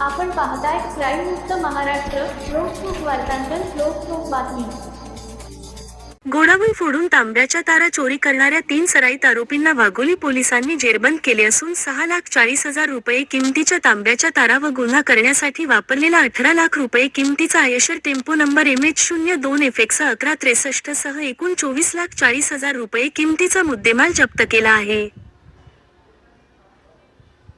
आपण पाहताय क्राईम मुक्त महाराष्ट्र लोकसुख वार्तांकन लोकसुख बातमी. गोडाऊन फोडून तांब्याच्या तारा चोरी करणाऱ्या तीन सराईत आरोपींना वाघोली पोलिसांनी जेरबंद केले असून सहा लाख चाळीस हजार रुपये किमतीच्या तांब्याच्या तारा व गुन्हा करण्यासाठी वापरलेला अठरा लाख रुपये किमतीचा Eicher tempo number M H शून्य दोन एफ एक्स अकरा त्रेसष्ट सह एकूण चोवीस लाख चाळीस हजार रुपये किमतीचा मुद्देमाल जप्त केला आहे.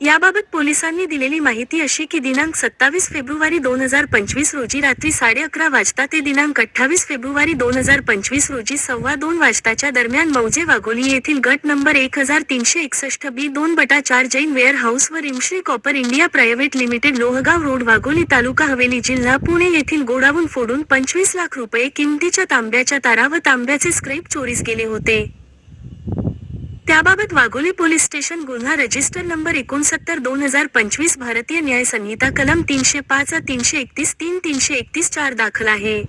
याबाबत पोलिसांनी दिलेली माहिती अशी की दिनांक सत्तावीस फेब्रुवारी दोन हजार पंचवीस रोजी रात्री साडे अकरा वाजता ते दिनांक अठ्ठावीस फेब्रुवारी दोन हजार पंचवीस रोजी सव्वा दोन वाजताच्या दरम्यान मौजे वाघोली येथील गट नंबर एक हजार तीनशे एकसष्ट बी दोन बटा चार जैन वेअर हाऊस व Rimshree copper India private limited Lohegaon road Wagholi taluka Haveli जिल्हा पुणे येथील गोडावून फोडून पंचवीस लाख रुपये किमतीच्या तांब्याच्या तारा व तांब्याचे स्क्रेप चोरीस गेले होते. त्याबाबत वाघोली पोलीस स्टेशन गुन्हा रजिस्टर नंबर एकोणसत्तर दोन हजार पंचवीस भारतीय न्याय संहिता कलम तीनशे पाच तीनशे एकतीस तीन तीनशे एकतीस चार दाखल आहे.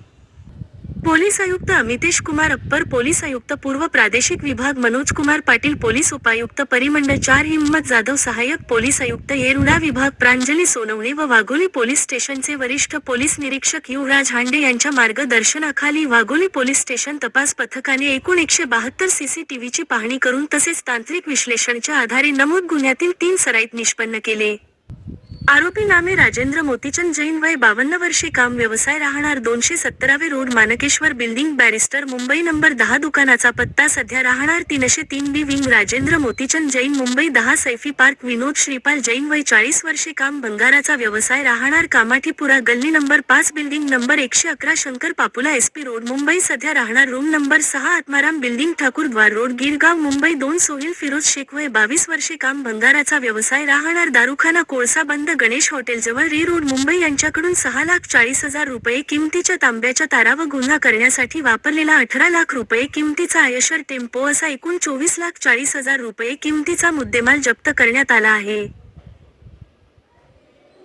पोलीस आयुक्त अमितेश कुमार अप्पर पोलीस आयुक्त पूर्व प्रादेशिक विभाग मनोज कुमार पाटील पोलीस उपायुक्त परिमंडळ चार हिम्मत जाधव सहाय्यक पोलीस आयुक्त येरुडा विभाग प्रांजली सोनवणे व वाघोली पोलीस स्टेशनचे वरिष्ठ पोलीस निरीक्षक युवराज हांडे यांच्या मार्गदर्शनाखाली वाघोली पोलीस स्टेशन तपास पथकाने एकूण एकशे बहात्तर सीसीटीव्हीची पाहणी करून तसेच तांत्रिक विश्लेषणच्या आधारे नमूद गुन्ह्यातील तीन सराईत निष्पन्न केले. आरोपी नामे राजेंद्र मोतीचंद जैन वय बावन्न वर्षे काम व्यवसाय राहणार दोनशे सत्तरावे road Mankeshwar building barrister Mumbai number दहा दुकानाचा पत्ता सध्या राहणार तीनशे तीन बी विंग राजेंद्र मोतीचंद जैन मुंबई दहा सैफी पार्क विनोद श्रीपाल जैन वय चाळीस वर्षे काम भंगाराचा व्यवसाय राहणार कामाठीपुरा गल्ली नंबर पाच बिल्डिंग नंबर एकशे अकरा शंकर पापुला एसपी रोड मुंबई सध्या राहणार रूम नंबर सहा आत्माराम बिल्डिंग ठाकूरद्वार रोड गिरगाव मुंबई दोन सोहिल फिरोज शेख वय बावीस वर्षे काम भंगाराचा व्यवसाय राहणार दारुखाना कोळसा बंद गणेश हॉटेलजवळ री रोड मुंबई यांच्याकडून सहा लाख चाळीस हजार रुपये किमतीच्या तांब्याच्या तारा व गुन्हा करण्यासाठी वापरलेला अठरा लाख रुपये किमतीचा आयशर टेम्पो असा एकूण चोवीस लाख चाळीस हजार रुपये किमतीचा मुद्देमाल जप्त करण्यात आला आहे.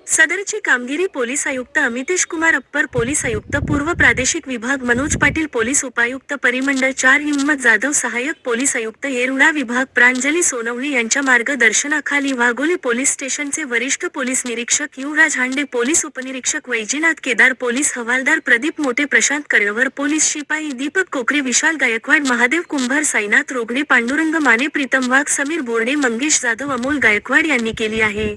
सदरची कामगिरी पोलीस आयुक्त अमितेश कुमार अप्पर पोलीस आयुक्त पूर्व प्रादेशिक विभाग मनोज पाटील पोलीस उपायुक्त परिमंडळ चार हिम्मत जाधव सहाय्यक पोलीस आयुक्त येरुणा विभाग प्रांजली सोनवणी यांच्या मार्गदर्शनाखाली वाघोली पोलीस स्टेशनचे वरिष्ठ पोलीस निरीक्षक युवराज हांडे पोलीस उपनिरीक्षक वैजीनाथ केदार पोलीस हवालदार प्रदीप मोठे प्रशांत कळवर पोलीस शिपाई दीपक कोकरे विशाल गायकवाड महादेव कुंभार साईनाथ रोगणे पांडुरंग माने प्रीतम वाघ समीर बोर्डे मंगेश जाधव अमोल गायकवाड यांनी केली आहे.